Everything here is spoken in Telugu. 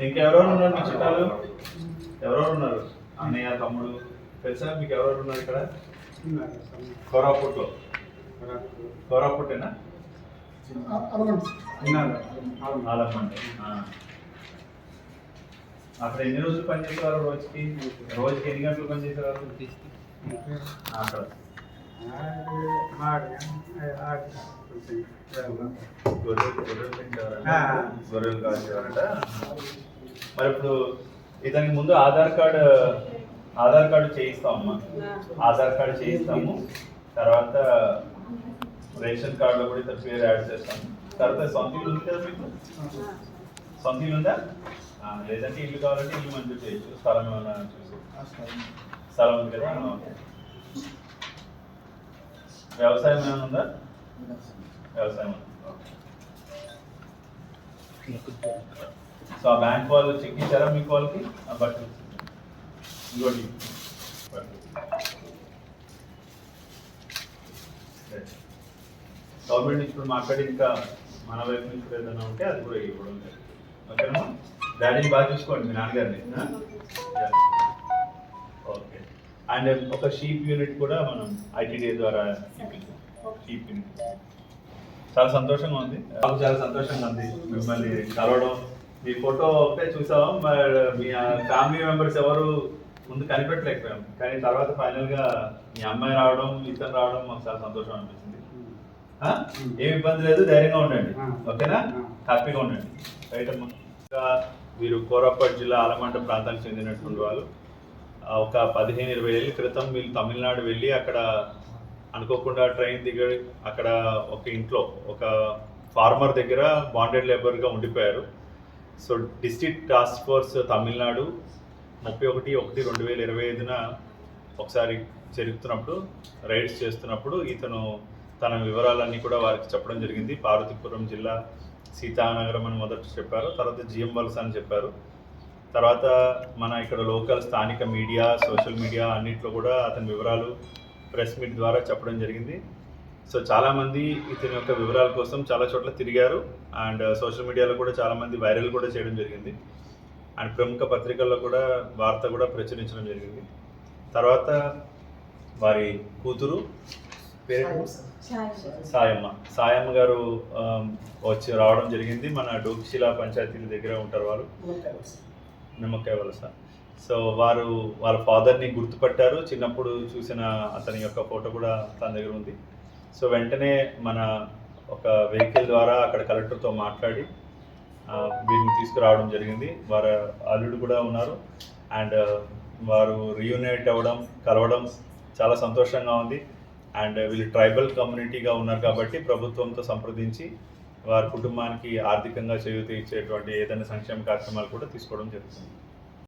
ఇంకెవరెవరు ఉన్నారు మీ చుట్టాలు? ఎవరెవరు ఉన్నారు? అన్నయ్య తమ్ముడు తెలుసా? మీకు ఎవరెవరు ఉన్నారు ఇక్కడ? కోరాపుట్లో. కోరాపుట్టేనా? అక్కడ ఎన్ని రోజులు పనిచేసేవారు రోజుకి? రోజుకి ఎన్ని గంటలు పనిచేసేవారు అక్కడ. గొర్రెలు మరి ఇప్పుడు ఇతనికి ముందు ఆధార్ కార్డు ఆధార్ కార్డు చేయిస్తామమ్మా. ఆధార్ కార్డు చేయిస్తాము. తర్వాత రేషన్ కార్డులో కూడా ఇతని పేరు యాడ్ చేస్తాము తర్వాత సొంత ఇల్లు ఉంది కదా మీకు? సొంత ఇల్లు ఉందా? లేదంటే ఇల్లు కావాలంటే ఇల్లు మంజూరు చేయొచ్చు. స్థలం ఏమైనా చూసి. స్థలం. ఉంది కదా. వ్యవసాయం ఏమైనా ఉందా? వ్యవసాయం. సో ఆ బ్యాంక్ వాళ్ళు చెక్ ఇచ్చారా మీకు వాళ్ళకి ఆ బట్టలు. ఇంకోటి గవర్నమెంట్ నుంచి ఇప్పుడు మాట్లాడి ఇంకా మన వైపు నుంచి ఏదైనా ఉంటే అది కూడా ఇవ్వడం లేదు. ఓకేనా? డాడీని బాగా చూసుకోండి మీ నాన్నగారిని. అండ్ ఒక షీప్ యూనిట్ కూడా మనం ఐటీడీ ద్వారా షీప్ యూనిట్ చాలా సంతోషంగా ఉంది. నాకు చాలా సంతోషంగా ఉంది. మిమ్మల్ని కలవడం. మీ ఫోటో ఒకటే చూసాం. మరి మీ ఫ్యామిలీ మెంబర్స్ ఎవరు ముందు కనిపెట్టలేకపోయాం. కానీ తర్వాత ఫైనల్గా మీ అమ్మాయి రావడం ఇతను రావడం మాకు చాలా సంతోషం అనిపిస్తుంది. ఆ? ఏం ఇబ్బంది లేదు. ధైర్యంగా ఉండండి. ఆ. ఓకేనా? ఆ. హ్యాపీగా ఉండండి. రైట్ అమ్మా. ఇంకా వీరు కోరాపట్ జిల్లా ఆలమండ ప్రాంతానికి చెందినటువంటి వాళ్ళు ఒక పదిహేను ఇరవై ఏళ్ళ క్రితం వీళ్ళు తమిళనాడు వెళ్ళి అక్కడ అనుకోకుండా ట్రైన్ దిగి అక్కడ ఒక ఇంట్లో ఒక ఫార్మర్ దగ్గర బాండెడ్ లేబర్గా ఉండిపోయారు. So district task force Tamil Nadu ముప్పై ఒకటి ఒకటి రెండు వేల ఇరవై ఐదున ఒకసారి జరుగుతున్నప్పుడు రైడ్స్ చేస్తున్నప్పుడు ఇతను తన వివరాలన్నీ కూడా వారికి చెప్పడం జరిగింది. పార్వతీపురం జిల్లా సీతానగరం అని మొదట చెప్పారు. తర్వాత జిఎం వలస అని చెప్పారు. తర్వాత మన ఇక్కడ లోకల్ స్థానిక మీడియా సోషల్ మీడియా అన్నింటిలో కూడా అతని వివరాలు ప్రెస్ మీట్ ద్వారా చెప్పడం జరిగింది. సో చాలామంది ఇతని యొక్క వివరాల కోసం చాలా చోట్ల తిరిగారు. అండ్ సోషల్ మీడియాలో కూడా చాలామంది వైరల్ కూడా చేయడం జరిగింది. అండ్ ప్రముఖ పత్రికల్లో కూడా వార్త కూడా ప్రచురించడం జరిగింది. తర్వాత వారి కూతురు పేరు? సాయమ్మ సాయమ్మ. గారు వచ్చి రావడం జరిగింది. మన డోకిశిలా పంచాయతీల దగ్గర ఉంటారు వారు నిమ్మకాయ వలస. సో వారు వాళ్ళ ఫాదర్ని గుర్తుపట్టారు. చిన్నప్పుడు చూసిన అతని యొక్క ఫోటో కూడా తన దగ్గర ఉంది. సో వెంటనే మన ఒక వెహికల్ ద్వారా అక్కడ కలెక్టర్తో మాట్లాడి వీరిని తీసుకురావడం జరిగింది. వారి అల్లుడు కూడా ఉన్నారు. అండ్ వారు రీయూనైట్ అవ్వడం కలవడం చాలా సంతోషంగా ఉంది. అండ్ వీళ్ళు ట్రైబల్ కమ్యూనిటీగా ఉన్నారు కాబట్టి ప్రభుత్వంతో సంప్రదించి వారి కుటుంబానికి ఆర్థికంగా చేయూత ఇచ్చేటువంటి ఏదైనా సంక్షేమ కార్యక్రమాలు కూడా తీసుకోవడం జరుగుతుంది.